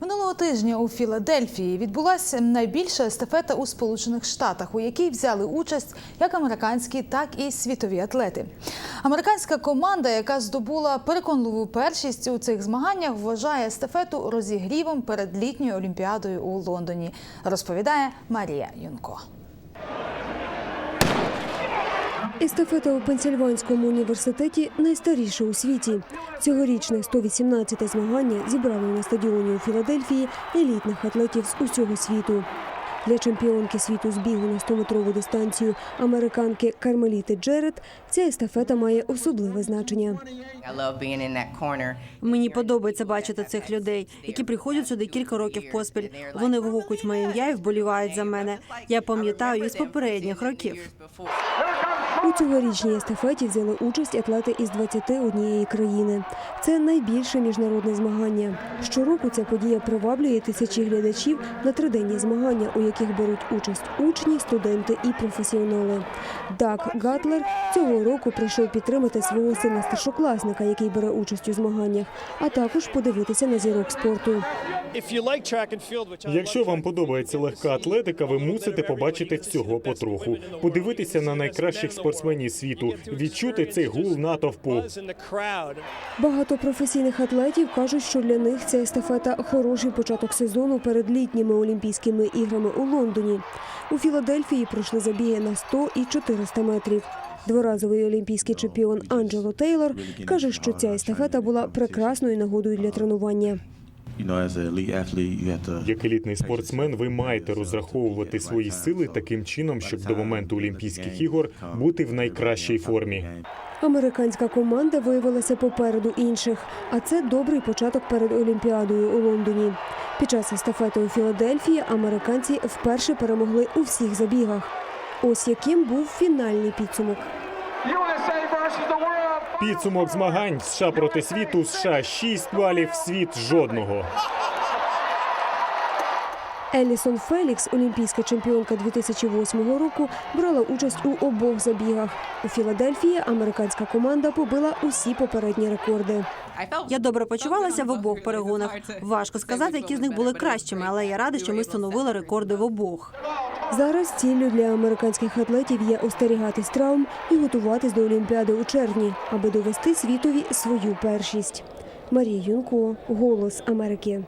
Минулого тижня у Філадельфії відбулася найбільша естафета у Сполучених Штатах, у якій взяли участь як американські, так і світові атлети. Американська команда, яка здобула переконливу першість у цих змаганнях, вважає естафету розігрівом перед літньою олімпіадою у Лондоні. Розповідає Марія Юнко. Естафета у Пенсільванському університеті найстаріша у світі. Цьогорічне 118-те змагання зібрали на стадіоні у Філадельфії елітних атлетів з усього світу. Для чемпіонки світу з бігу на 100-метрову дистанцію американки Кармеліти Джеред ця естафета має особливе значення. Мені подобається бачити цих людей, які приходять сюди кілька років поспіль. Вони вигукують моє ім'я і вболівають за мене. Я пам'ятаю їх з попередніх років. У цьогорічній естафеті взяли участь атлети із 21 країни. Це найбільше міжнародне змагання. Щороку ця подія приваблює тисячі глядачів на триденні змагання, у яких беруть участь учні, студенти і професіонали. Дак Гатлер цього року прийшов підтримати свого сина старшокласника, який бере участь у змаганнях, а також подивитися на зірок спорту. Якщо вам подобається легка атлетика, ви мусите побачити всього потроху, подивитися на найкращих спортсменів світу, відчути цей гул натовпу. Багато професійних атлетів кажуть, що для них ця естафета хороший початок сезону перед літніми Олімпійськими іграми у Лондоні. У Філадельфії пройшли забіги на 100 і 400 метрів. Дворазовий олімпійський чемпіон Анджело Тейлор каже, що ця естафета була прекрасною нагодою для тренування. Як елітний спортсмен, ви маєте розраховувати свої сили таким чином, щоб до моменту Олімпійських ігор бути в найкращій формі. Американська команда виявилася попереду інших, а це добрий початок перед Олімпіадою у Лондоні. Під час естафети у Філадельфії американці вперше перемогли у всіх забігах. Ось яким був фінальний підсумок. Підсумок змагань США проти світу. США 6 балів, світ жодного. Елісон Фелікс, олімпійська чемпіонка 2008 року, брала участь у обох забігах. У Філадельфії американська команда побила усі попередні рекорди. Я добре почувалася в обох перегонах. Важко сказати, які з них були кращими, але я рада, що ми встановили рекорди в обох. Зараз ціллю для американських атлетів є остерігатись травм і готуватись до Олімпіади у червні, аби довести світові свою першість. Марія Юнко, Голос Америки.